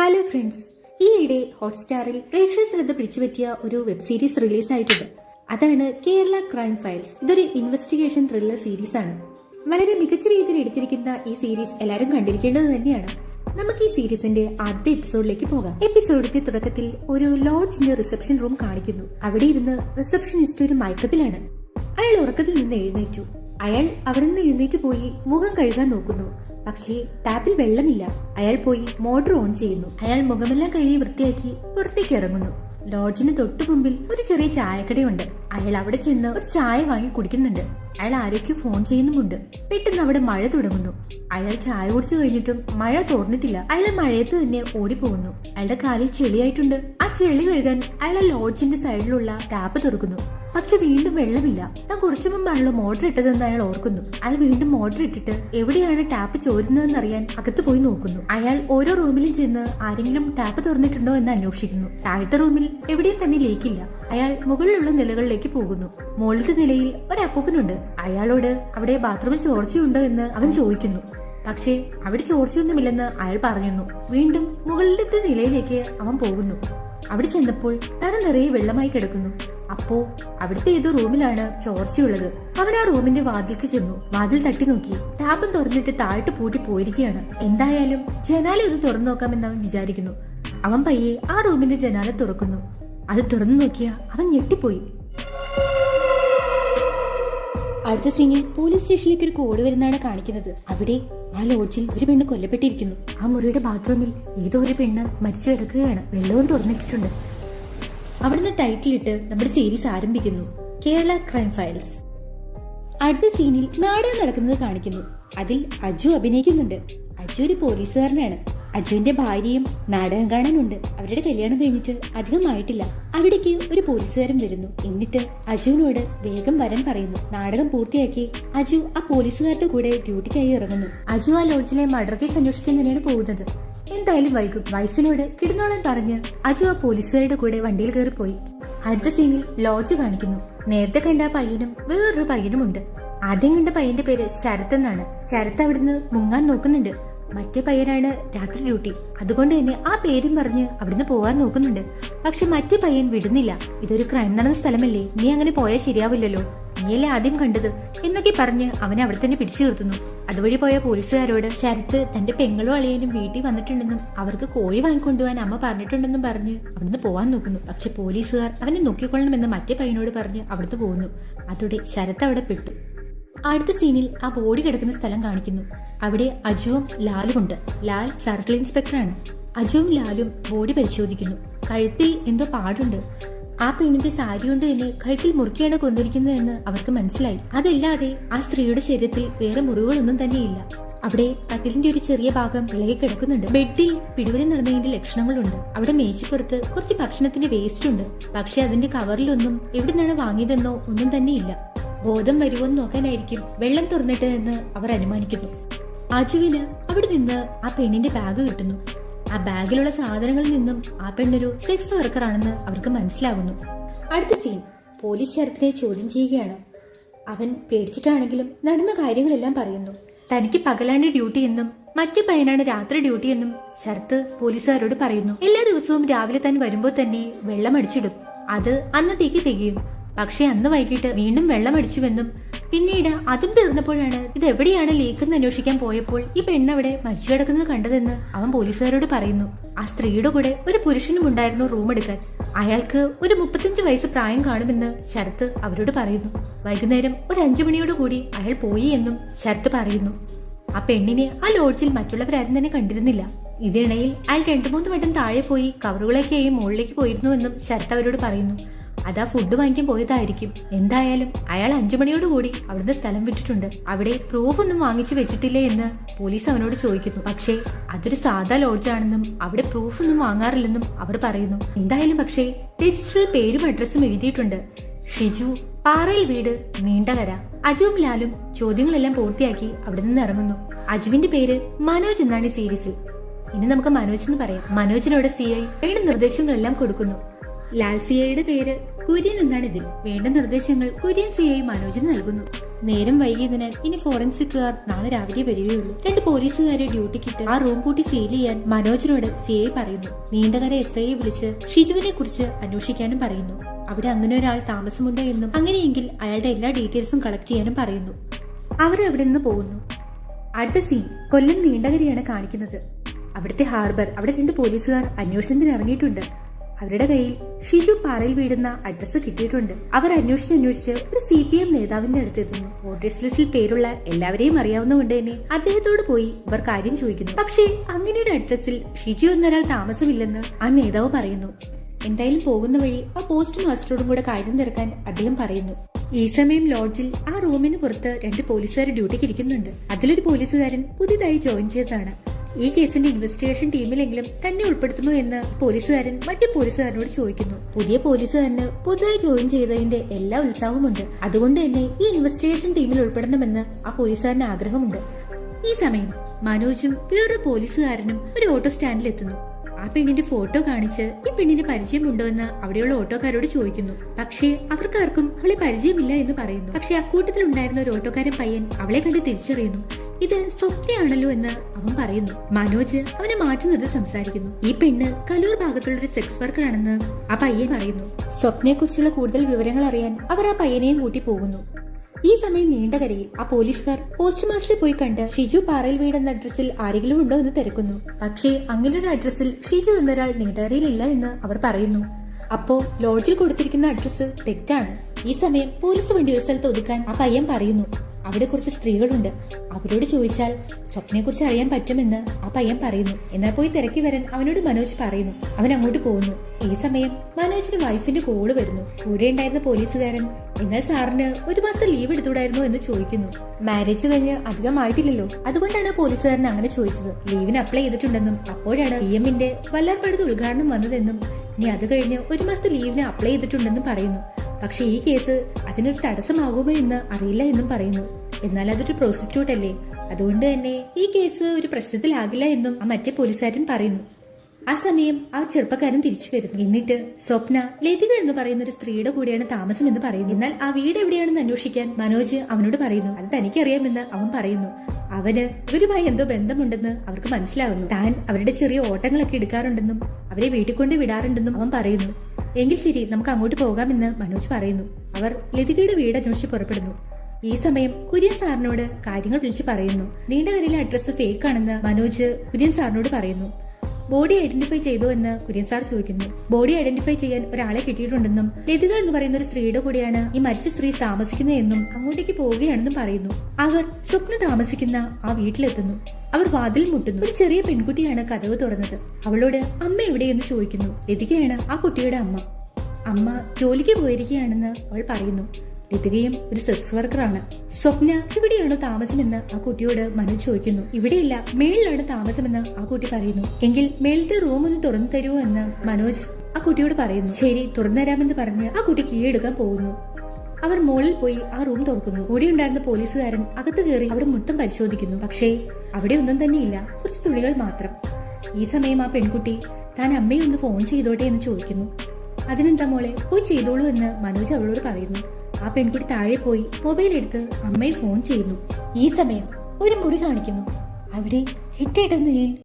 Hello friends ഈയിടെ ഹോട്ട്സ്റ്റാറിൽ പ്രേക്ഷക ശ്രദ്ധ പിടിച്ചുപറ്റിയ ഒരു വെബ് സീരീസ് റിലീസ് ആയിട്ടുണ്ട് അതാണ് കേരള ക്രൈം ഫയൽസ് ഇതൊരു ഇൻവെസ്റ്റിഗേഷൻ ത്രില്ലർ സീരീസ് ആണ്. വളരെ മികച്ച രീതിയിൽ എടുത്തിരിക്കുന്ന ഈ സീരീസ് എല്ലാവരും കണ്ടിരിക്കേണ്ടത് തന്നെയാണ്. നമുക്ക് ഈ സീരീസിന്റെ ആദ്യത്തെ എപ്പിസോഡിലേക്ക് പോകാം. എപ്പിസോഡിന്റെ തുടക്കത്തിൽ ഒരു ലോഡ്ജിന്റെ റിസപ്ഷൻ റൂം കാണിക്കുന്നു. അവിടെ ഇരുന്ന് റിസപ്ഷനിസ്റ്റ് ഒരു മയക്കത്തിലാണ്. അയാൾ ഉറക്കത്തിൽ നിന്ന് എഴുന്നേറ്റു. അയാൾ അവിടെ നിന്ന് എഴുന്നേറ്റ് പോയി മുഖം കഴുകാൻ നോക്കുന്നു. പക്ഷേ ടാപ്പിൽ വെള്ളമില്ല. അയാൾ പോയി മോട്ടോർ ഓൺ ചെയ്യുന്നു. അയാൾ മുഖമെല്ലാം കഴുകി വൃത്തിയാക്കി പുറത്തേക്ക് ഇറങ്ങുന്നു. ലോഡ്ജിന് തൊട്ടു മുമ്പിൽ ഒരു ചെറിയ ചായക്കടയുണ്ട്. അയാൾ അവിടെ ചെന്ന് ഒരു ചായ വാങ്ങി കുടിക്കുന്നുണ്ട്. അയാൾ ആരൊക്കെ ഫോൺ ചെയ്യുന്നുമുണ്ട്. പെട്ടെന്ന് അവിടെ മഴ തുടങ്ങുന്നു. അയാൾ ചായ കുടിച്ചു കഴിഞ്ഞിട്ടും മഴ തോർന്നിട്ടില്ല. അയാൾ മഴയത്ത് തന്നെ ഓടിപ്പോകുന്നു. അയാളുടെ കാലിൽ ചെളിയായിട്ടുണ്ട്. ആ ചെളി കഴുകാൻ അയാൾ ലോഡ്ജിന്റെ സൈഡിലുള്ള ടാപ്പ് തുറക്കുന്നു. പക്ഷെ വീണ്ടും വെള്ളമില്ല. ഞാൻ കുറച്ചു മുമ്പാണല്ലോ മോട്ടർ ഇട്ടതെന്ന് അയാൾ ഓർക്കുന്നു. അയാൾ വീണ്ടും മോട്ടർ ഇട്ടിട്ട് എവിടെയാണ് ടാപ്പ് ചോരുന്നതെന്ന് അറിയാൻ അകത്ത് പോയി നോക്കുന്നു. അയാൾ ഓരോ റൂമിലും ചെന്ന് ആരെങ്കിലും ടാപ്പ് തുറന്നിട്ടുണ്ടോ എന്ന് അന്വേഷിക്കുന്നു. താഴത്തെ റൂമിൽ എവിടെയും തന്നെ ലീക്കില്ല അയാൾ മുകളിലുള്ള നിലകളിലേക്ക് പോകുന്നു. മുകളിലത്തെ നിലയിൽ ഒരു അപ്പൂപ്പനുണ്ട്. അയാളോട് അവിടെ ബാത്റൂമിൽ ചോർച്ചയുണ്ടോ എന്ന് അവൻ ചോദിക്കുന്നു. പക്ഷേ അവിടെ ചോർച്ചയൊന്നുമില്ലെന്ന് അയാൾ പറഞ്ഞു വീണ്ടും മുകളിലത്തെ നിലയിലേക്ക് അവൻ പോകുന്നു. അവിടെ ചെന്നപ്പോൾ തല നിറയെ വെള്ളമായി കിടക്കുന്നു. അപ്പോ അവിടുത്തെ ഏതോ റൂമിലാണ് ചോർച്ചയുള്ളത്. അവൻ ആ റൂമിന്റെ വാതിൽക്ക് ചെന്നു. വാതിൽ തട്ടി നോക്കി. ടാപ്പും തുറന്നിട്ട് താഴ്ത്തു പൂട്ടി പോയിരിക്കുകയാണ്. എന്തായാലും ജനാല ഒന്ന് തുറന്നു നോക്കാമെന്ന് അവൻ വിചാരിക്കുന്നു. അവൻ പയ്യെ ആ റൂമിന്റെ ജനാല തുറക്കുന്നു. അത് തുറന്നു നോക്കിയ അവൻ ഞെട്ടിപ്പോയി. അടുത്ത സീനിൽ പോലീസ് സ്റ്റേഷനിലേക്ക് ഒരു കോഡ് വരുന്നതാണ് കാണിക്കുന്നത്. അവിടെ ആ ലോഡ്ജിൽ ഒരു പെണ്ണ് കൊല്ലപ്പെട്ടിരിക്കുന്നു. ആ മുറിയുടെ ബാത്റൂമിൽ ഏതോ ഒരു പെണ്ണ് മരിച്ചു കിടക്കുകയാണ്. വെള്ളവും തുറന്നിട്ടിട്ടുണ്ട്. അവിടുന്ന് ടൈറ്റിലിട്ട് നമ്മുടെ സീരീസ് ആരംഭിക്കുന്നു. കേരള ക്രൈം ഫയൽസ് അടുത്ത സീനിൽ നാടകം നടക്കുന്നത് കാണിക്കുന്നു. അതിൽ അജു അഭിനയിക്കുന്നുണ്ട്. അജു ഒരു പോലീസുകാരനാണ്. അജുവിന്റെ ഭാര്യയും നാടകം കാണാനുണ്ട്. അവരുടെ കല്യാണം കഴിഞ്ഞിട്ട് അധികമായിട്ടില്ല അവിടേക്ക് ഒരു പോലീസുകാരൻ വരുന്നു. എന്നിട്ട് അജുവിനോട് വേഗം വരാൻ പറയുന്നു. നാടകം പൂർത്തിയാക്കി അജു ആ പോലീസുകാരുടെ കൂടെ ഡ്യൂട്ടിക്കായി ഇറങ്ങുന്നു. അജു ആ ലോഡ്ജിലെ മർഡർ കേസ് അന്വേഷിക്കാൻ തന്നെയാണ് പോകുന്നത്. എന്തായാലും വൈകും വൈഫിനോട് കിടന്നോളാൻ പറഞ്ഞ് അജു ആ പോലീസുകാരുടെ കൂടെ വണ്ടിയിൽ കയറി പോയി അടുത്ത സീനിൽ ലോഡ്ജ് കാണിക്കുന്നു. നേരത്തെ കണ്ട പയ്യനും വേറൊരു പയ്യനുമുണ്ട്. ആദ്യം കണ്ട പയ്യന്റെ പേര് ശരത് എന്നാണ്. ശരത് അവിടുന്ന് മുങ്ങാൻ നോക്കുന്നുണ്ട്. മറ്റേ പയ്യനാണ് രാത്രി ഡ്യൂട്ടി. അതുകൊണ്ട് തന്നെ ആ പേരും പറഞ്ഞ് അവിടുന്ന് പോകാൻ നോക്കുന്നുണ്ട്. പക്ഷെ മറ്റേ പയ്യൻ വിടുന്നില്ല. ഇതൊരു ക്രൈം നടന്ന സ്ഥലമല്ലേ? നീ അങ്ങനെ പോയാൽ ശരിയാവില്ലല്ലോ. നീയല്ലേ ആദ്യം കണ്ടത്? എന്നൊക്കെ പറഞ്ഞ് അവനെ അവിടെ തന്നെ പിടിച്ചു നിർത്തുന്നു. അതുവഴി പോയ പോലീസുകാരോട് ശരത്ത് തന്റെ പെങ്ങളും അളിയനും വീട്ടിൽ വന്നിട്ടുണ്ടെന്നും അവർക്ക് കോഴി വാങ്ങിക്കൊണ്ടുപോകാൻ അമ്മ പറഞ്ഞിട്ടുണ്ടെന്നും പറഞ്ഞ് അവിടുന്ന് പോവാൻ നോക്കുന്നു. പക്ഷെ പോലീസുകാർ അവനെ നോക്കിക്കൊള്ളണമെന്ന് മറ്റേ പയ്യനോട് പറഞ്ഞ് അവിടുന്ന് പോകുന്നു. അതോടെ ശരത്ത് അവിടെ പെട്ടു. അടുത്ത സീനിൽ ആ ബോഡി കിടക്കുന്ന സ്ഥലം കാണിക്കുന്നു. അവിടെ അജുവും ലാലും ഉണ്ട്. ലാൽ സർക്കിൾ ഇൻസ്പെക്ടറാണ്. അജുവും ലാലും ബോഡി പരിശോധിക്കുന്നു. കഴുത്തിൽ എന്തോ പാടുണ്ട്. ആ പെണ്ണിന്റെ സാരി കൊണ്ട് തന്നെ കഴുത്തിൽ മുറുക്കിയാണ് കൊന്നിരിക്കുന്നതെന്ന് അവർക്ക് മനസ്സിലായി. അതല്ലാതെ ആ സ്ത്രീയുടെ ശരീരത്തിൽ വേറെ മുറിവുകളൊന്നും തന്നെയില്ല. അവിടെ കട്ടിലിന്റെ ഒരു ചെറിയ ഭാഗം ഇളകി കിടക്കുന്നുണ്ട്. ബെഡിൽ പിടിവലി നടന്നതിന്റെ ലക്ഷണങ്ങളുണ്ട്. അവിടെ മേശപ്പുറത്ത് കുറച്ച് ഭക്ഷണത്തിന്റെ വേസ്റ്റ് ഉണ്ട്. പക്ഷെ അതിന്റെ കവറിലൊന്നും എവിടെ നിന്നാണ് വാങ്ങിയതെന്നോ ഒന്നും തന്നെയില്ല. ബോധം വരുമോന്ന് നോക്കാനായിരിക്കും വെള്ളം തുറന്നിട്ട് എന്ന് അവർ അനുമാനിക്കുന്നു. അജുവിന് അവിടെ നിന്ന് ആ പെണ്ണിന്റെ ബാഗ് കിട്ടുന്നു. ആ ബാഗിലുള്ള സാധനങ്ങളിൽ നിന്നും ആ പെണ്ണൊരു സെക്സ് വർക്കർ ആണെന്ന് അവർക്ക് മനസ്സിലാകുന്നു. അടുത്ത സീൻ പോലീസ് ശരത്തിനെ ചോദ്യം ചെയ്യുകയാണ്. അവൻ പേടിച്ചിട്ടാണെങ്കിലും നടന്ന കാര്യങ്ങളെല്ലാം പറയുന്നു. തനിക്ക് പകലാണ് ഡ്യൂട്ടി എന്നും മറ്റു പയ്യനാണ് രാത്രി ഡ്യൂട്ടി എന്നും ശരത്ത് പോലീസുകാരോട് പറയുന്നു. എല്ലാ ദിവസവും രാവിലെ താൻ വരുമ്പോൾ തന്നെ വെള്ളം അടിച്ചിടും. അത് അന്നത്തേക്ക് തികയും. പക്ഷെ അന്ന് വൈകിട്ട് വീണ്ടും വെള്ളം അടിച്ചുവെന്നും പിന്നീട് അതും തീർന്നപ്പോഴാണ് ഇത് എവിടെയാണ് ലീക്ക് എന്ന് അന്വേഷിക്കാൻ പോയപ്പോൾ ഈ പെണ്ണവിടെ മരിച്ചു കിടക്കുന്നത് കണ്ടതെന്ന് അവൻ പോലീസുകാരോട് പറയുന്നു. ആ സ്ത്രീയുടെ കൂടെ ഒരു പുരുഷനും ഉണ്ടായിരുന്നു റൂം എടുക്കാൻ. അയാൾക്ക് ഒരു മുപ്പത്തിയഞ്ച് വയസ്സ് പ്രായം കാണുമെന്ന് ശരത്ത് അവരോട് പറയുന്നു. വൈകുന്നേരം ഒരു അഞ്ചു മണിയോട് കൂടി അയാൾ പോയി എന്നും ശരത്ത് പറയുന്നു. ആ പെണ്ണിനെ ആ ലോഡ്ജിൽ മറ്റുള്ളവരാരും തന്നെ കണ്ടിരുന്നില്ല. ഇതിനിടയിൽ അയാൾ രണ്ടു മൂന്ന് വട്ടം താഴെ പോയി കവറുകളൊക്കെയായി മുകളിലേക്ക് പോയിരുന്നു എന്നും ശരത്ത് അവരോട് പറയുന്നു. അതാ ഫുഡ് വാങ്ങിക്കാൻ പോയതായിരിക്കും. എന്തായാലും അയാൾ അഞ്ചു മണിയോടുകൂടി അവിടുന്ന് സ്ഥലം വിട്ടിട്ടുണ്ട്. അവിടെ പ്രൂഫ് ഒന്നും വാങ്ങിച്ചു വെച്ചിട്ടില്ലേ എന്ന് പോലീസ് അവനോട് ചോദിക്കുന്നു. പക്ഷേ അതൊരു സാധാ ലോഡ്ജാണെന്നും അവിടെ പ്രൂഫ് ഒന്നും വാങ്ങാറില്ലെന്നും അവർ പറയുന്നു. എന്തായാലും പക്ഷേ രജിസ്റ്ററിൽ പേരും അഡ്രസ്സും എഴുതിയിട്ടുണ്ട്. ഷിജു പാറയിൽ വീട് നീണ്ടകര. അജുവും ലാലും ചോദ്യങ്ങളെല്ലാം പൂർത്തിയാക്കി അവിടെ നിന്ന് ഇറങ്ങുന്നു. അജുവിന്റെ പേര് മനോജ് എന്നാണ് ഈ സീരീസിൽ ഇനി നമുക്ക് മനോജ് എന്ന് പറയാം. മനോജിനോട് സി ഐ നിർദ്ദേശങ്ങളെല്ലാം കൊടുക്കുന്നു. ലാൽ സി ഐയുടെ പേര് കുര്യൻ എന്നാണ് ഇതിൽ. വേണ്ട നിർദ്ദേശങ്ങൾ കുര്യൻ സി ഐ മനോജിന് നൽകുന്നു. നേരം വൈകിയതിനാൽ ഇനി ഫോറൻസിക്കുകാർ നാളെ രാവിലെ വരികയുള്ളൂ. രണ്ട് പോലീസുകാരെ ഡ്യൂട്ടിക്കിട്ട് ആ റൂം കൂട്ടി സീൽ ചെയ്യാൻ മനോജിനോട് സി ഐ പറയുന്നു. നീണ്ടകര എസ് ഐയെ വിളിച്ച് ഷിജുവിനെ കുറിച്ച് അന്വേഷിക്കാനും പറയുന്നു. അവിടെ അങ്ങനെ ഒരാൾ താമസമുണ്ട് എന്നും അങ്ങനെയെങ്കിൽ അയാളുടെ എല്ലാ ഡീറ്റെയിൽസും കളക്ട് ചെയ്യാനും പറയുന്നു. അവർ അവിടെ നിന്ന് പോകുന്നു. അടുത്ത സീൻ കൊല്ലം നീണ്ടകരയാണ് കാണിക്കുന്നത്. അവിടുത്തെ ഹാർബർ അവിടെ രണ്ട് പോലീസുകാർ അന്വേഷണത്തിന് ഇറങ്ങിയിട്ടുണ്ട്. അവരുടെ കയ്യിൽ ഷിജു പാറയിൽ വീടുന്ന അഡ്രസ്സ് കിട്ടിയിട്ടുണ്ട്. അവർ അന്വേഷിച്ച് അന്വേഷിച്ച് ഒരു സി പി എം നേതാവിന്റെ അടുത്തെത്തുന്നു വോട്ടേഴ്സ് ലിസ്റ്റിൽ പേരുള്ള എല്ലാവരെയും അറിയാവുന്നതുകൊണ്ട് തന്നെ അദ്ദേഹത്തോട് പോയി ഇവർ കാര്യം ചോദിക്കുന്നു. പക്ഷേ അങ്ങനെ ഒരു അഡ്രസ്സിൽ ഷിജു എന്നൊരാൾ താമസമില്ലെന്ന് ആ നേതാവ് പറയുന്നു. എന്തായാലും പോകുന്ന വഴി ആ പോസ്റ്റ് മാസ്റ്ററോടും കൂടെ കാര്യം തിരക്കാൻ അദ്ദേഹം പറയുന്നു. ഈ സമയം ലോഡ്ജിൽ ആ റൂമിന് പുറത്ത് രണ്ട് പോലീസുകാർ ഡ്യൂട്ടിക്ക് ഇരിക്കുന്നുണ്ട്. അതിലൊരു പോലീസുകാരൻ പുതിയതായി ജോയിൻ ചെയ്തതാണ്. ഈ കേസിന്റെ ഇൻവെസ്റ്റിഗേഷൻ ടീമിലെങ്കിലും തന്നെ ഉൾപ്പെടുത്തുമോ എന്ന് പോലീസുകാരൻ മറ്റു പോലീസുകാരനോട് ചോദിക്കുന്നു. പുതിയ പോലീസുകാരന് പുതുതായി ജോയിൻ ചെയ്തതിന്റെ എല്ലാ ഉത്സാഹമുണ്ട്. അതുകൊണ്ട് തന്നെ ഈ ഇൻവെസ്റ്റിഗേഷൻ ടീമിൽ ഉൾപ്പെടണമെന്ന് ആ പോലീസുകാരന് ആഗ്രഹമുണ്ട്. ഈ സമയം മനോജും വേറൊരു പോലീസുകാരനും ഒരു ഓട്ടോ സ്റ്റാൻഡിൽ എത്തുന്നു ആ പെണ്ണിന്റെ ഫോട്ടോ കാണിച്ച് ഈ പെണ്ണിന് പരിചയമുണ്ടോ എന്ന് അവിടെയുള്ള ഓട്ടോക്കാരോട് ചോദിക്കുന്നു. പക്ഷേ അവർക്കാർക്കും അവളെ പരിചയമില്ല എന്ന് പറയുന്നു. പക്ഷെ അക്കൂട്ടത്തിൽ ഉണ്ടായിരുന്ന ഒരു ഓട്ടോക്കാരൻ പയ്യൻ അവളെ കണ്ട് തിരിച്ചറിയുന്നു. ഇത് സ്വപ്നയാണല്ലോ എന്ന് അവൻ പറയുന്നു. മനോജ് അവനെ മാറ്റി നിർത്തി സംസാരിക്കുന്നു. ഈ പെണ്ണ് കലൂർ ഭാഗത്തുള്ള ഒരു സെക്സ് വർക്കർ ആണെന്ന് ആ പയ്യൻ പറയുന്നു. സ്വപ്നയെ കുറിച്ചുള്ള കൂടുതൽ വിവരങ്ങൾ അറിയാൻ അവർ ആ പയ്യനെയും കൂട്ടി പോകുന്നു. ഈ സമയം നീണ്ട കരയിൽ ആ പോലീസുകാർ പോസ്റ്റ് മാസ്റ്ററെ പോയി കണ്ട് ഷിജു പാറയിൽ വീട് എന്ന അഡ്രസ്സിൽ ആരെങ്കിലും ഉണ്ടോ എന്ന് തിരക്കുന്നു. പക്ഷേ അങ്ങനൊരു അഡ്രസ്സിൽ ഷിജു എന്നൊരാൾ നീണ്ടകരയിലില്ല എന്ന് അവർ പറയുന്നു. അപ്പോ ലോഡ്ജിൽ കൊടുത്തിരിക്കുന്ന അഡ്രസ്സ് തെറ്റാണ്. ഈ സമയം പോലീസ് വണ്ടി ഒരു സ്ഥലത്ത് ഒതുക്കാൻ ആ പയ്യൻ പറയുന്നു. അവിടെ കുറച്ച് സ്ത്രീകളുണ്ട്. അവരോട് ചോദിച്ചാൽ സ്വപ്നയെ കുറിച്ച് അറിയാൻ പറ്റുമെന്ന് ആ പയ്യൻ പറയുന്നു. എന്നാൽ പോയി തിരക്കി വരാൻ അവനോട് മനോജ് പറയുന്നു. അവൻ അങ്ങോട്ട് പോകുന്നു. ഈ സമയം മനോജിന് വൈഫിന്റെ കോൾ വരുന്നു. കൂടെ ഉണ്ടായിരുന്ന പോലീസുകാരൻ എന്നാൽ സാറിന് ഒരു മാസത്തെ ലീവ് എടുത്തുകൂടായിരുന്നു എന്ന് ചോദിക്കുന്നു. മാരേജ് കഴിഞ്ഞ് അധികമായിട്ടില്ലല്ലോ അതുകൊണ്ടാണ് പോലീസുകാരൻ അങ്ങനെ ചോദിച്ചത്. ലീവിന് അപ്ലൈ ചെയ്തിട്ടുണ്ടെന്നും അപ്പോഴാണ് പി എമ്മിന്റെ വല്ലാർപ്പടുത്ത് ഉദ്ഘാടനം വന്നതെന്നും ഇനി അത് കഴിഞ്ഞ് ഒരു മാസത്തെ ലീവിന് അപ്ലൈ ചെയ്തിട്ടുണ്ടെന്നും പറയുന്നു. പക്ഷേ ഈ കേസ് അതിനൊരു തടസ്സമാകുമോ എന്ന് അറിയില്ല എന്നും പറയുന്നു. എന്നാൽ അതൊരു പ്രോസിക്യൂട്ട് അല്ലേ? അതുകൊണ്ട് തന്നെ ഈ കേസ് ഒരു പ്രശ്നത്തിലാകില്ല എന്നും ആ മറ്റേ പോലീസുകാരൻ പറയുന്നു. ആ സമയം ആ ചെറുപ്പക്കാരൻ തിരിച്ചു വരുന്നു. എന്നിട്ട് സ്വപ്ന ലതിക എന്ന് പറയുന്ന ഒരു സ്ത്രീയുടെ കൂടെയാണ് താമസം എന്ന് പറയുന്നു. എന്നാൽ ആ വീട് എവിടെയാണെന്ന് അന്വേഷിക്കാൻ മനോജ് അവനോട് പറയുന്നു. അത് തനിക്കറിയാമെന്ന് അവൻ പറയുന്നു. അവന് ഇവരുമായി എന്തോ ബന്ധമുണ്ടെന്ന് അവർക്ക് മനസ്സിലാകുന്നു താൻ അവരുടെ ചെറിയ ഓട്ടങ്ങളൊക്കെ എടുക്കാറുണ്ടെന്നും അവരെ വീട്ടിൽ കൊണ്ട് വിടാറുണ്ടെന്നും അവൻ പറയുന്നു. എങ്കിൽ ശരി നമുക്ക് അങ്ങോട്ട് പോകാമെന്ന് മനോജ് പറയുന്നു. അവർ ലതികയുടെ വീട് അന്വേഷിച്ച് പുറപ്പെടുന്നു. ഈ സമയം കുര്യൻ സാറിനോട് കാര്യങ്ങൾ വിളിച്ചു പറയുന്നു. നീണ്ടകരയിലെ അഡ്രസ്സ് ഫേക്ക് ആണെന്ന് മനോജ് കുര്യൻ സാറിനോട് പറയുന്നു. ബോഡി ഐഡന്റിഫൈ ചെയ്തോ എന്ന് കുര്യൻ സാർ ചോദിക്കുന്നു. ബോഡി ഐഡന്റിഫൈ ചെയ്യാൻ ഒരാളെ കിട്ടിയിട്ടുണ്ടെന്നും ലതിക എന്ന് പറയുന്ന ഒരു സ്ത്രീയുടെ കൂടെയാണ് ഈ മരിച്ച സ്ത്രീ താമസിക്കുന്നതെന്നും അങ്ങോട്ടേക്ക് പോവുകയാണെന്നും പറയുന്നു. അവർ സ്വപ്ന താമസിക്കുന്ന ആ വീട്ടിലെത്തുന്നു. അവർ വാതിൽ മുട്ടുന്നു. ഒരു ചെറിയ പെൺകുട്ടിയാണ് കഥവ് തുറന്നത്. അവളോട് അമ്മ എവിടെയെന്ന് ചോദിക്കുന്നു. ലതികയാണ് ആ കുട്ടിയുടെ അമ്മ. അമ്മ ജോലിക്ക് പോയിരിക്കുകയാണെന്ന് അവൾ പറയുന്നു. ലതികയും ഒരു സെക്സ് വർക്കറാണ്. സ്വപ്ന ഇവിടെയാണ് താമസമെന്ന്? ആ കുട്ടിയോട് മനു ചോദിക്കുന്നു. ഇവിടെയില്ല മേളിലാണ് താമസമെന്ന് ആ കുട്ടി പറയുന്നു. എങ്കിൽ മേളിലത്തെ റൂം ഒന്ന് തുറന്നു തരുമോ എന്ന്? മനോജ് ആ കുട്ടിയോട് പറയുന്നു. ശരി തുറന്നു തരാമെന്ന് പറഞ്ഞ് ആ കുട്ടി കീഴെടുക്കാൻ പോകുന്നു. അവർ മുകളിൽ പോയി ആ റൂം തുറക്കുന്നു. കൂടെ ഉണ്ടായിരുന്ന പോലീസുകാരൻ അകത്ത് കയറി അവിടെ മുട്ടും പരിശോധിക്കുന്നു. പക്ഷേ അവിടെ ഒന്നും തന്നെയില്ല. കുറച്ച് തുണികൾ മാത്രം. ഈ സമയം ആ പെൺകുട്ടി താൻ അമ്മയെ ഒന്ന് ഫോൺ ചെയ്തോട്ടെ എന്ന് ചോദിക്കുന്നു. അതിനെന്താ മോളെ? പോയി ചെയ്തോളൂ എന്ന് മനോജ് അവളോട് പറയുന്നു. ആ പെൺകുട്ടി താഴെ പോയി മൊബൈൽ എടുത്ത് അമ്മയെ ഫോൺ ചെയ്യുന്നു. ഈ സമയം ഒരു മുറി കാണിക്കുന്നു. അവിടെ ഹിറ്റ് നിലയിൽ